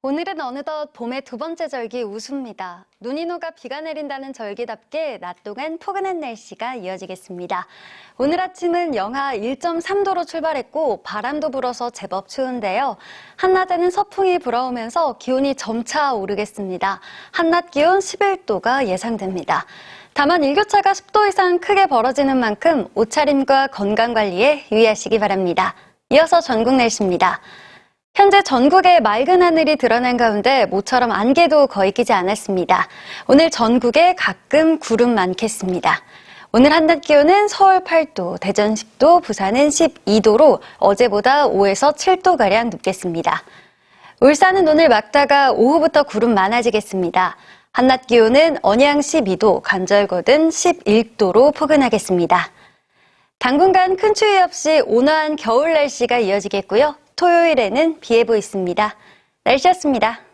오늘은 어느덧 봄의 두 번째 절기 우수입니다. 눈이 녹아 비가 내린다는 절기답게 낮 동안 포근한 날씨가 이어지겠습니다. 오늘 아침은 영하 1.3도로 출발했고 바람도 불어서 제법 추운데요. 한낮에는 서풍이 불어오면서 기온이 점차 오르겠습니다. 한낮 기온 11도가 예상됩니다. 다만 일교차가 10도 이상 크게 벌어지는 만큼 옷차림과 건강 관리에 유의하시기 바랍니다. 이어서 전국 날씨입니다. 현재 전국에 맑은 하늘이 드러난 가운데 모처럼 안개도 거의 끼지 않았습니다. 오늘 전국에 가끔 구름 많겠습니다. 오늘 한낮 기온은 서울 8도, 대전 10도, 부산은 12도로 어제보다 5에서 7도가량 높겠습니다. 울산은 오늘 막다가 오후부터 구름 많아지겠습니다. 한낮 기온은 언양 12도, 간절곶은 11도로 포근하겠습니다. 당분간 큰 추위 없이 온화한 겨울 날씨가 이어지겠고요. 토요일에는 비 예보 있습니다. 날씨였습니다.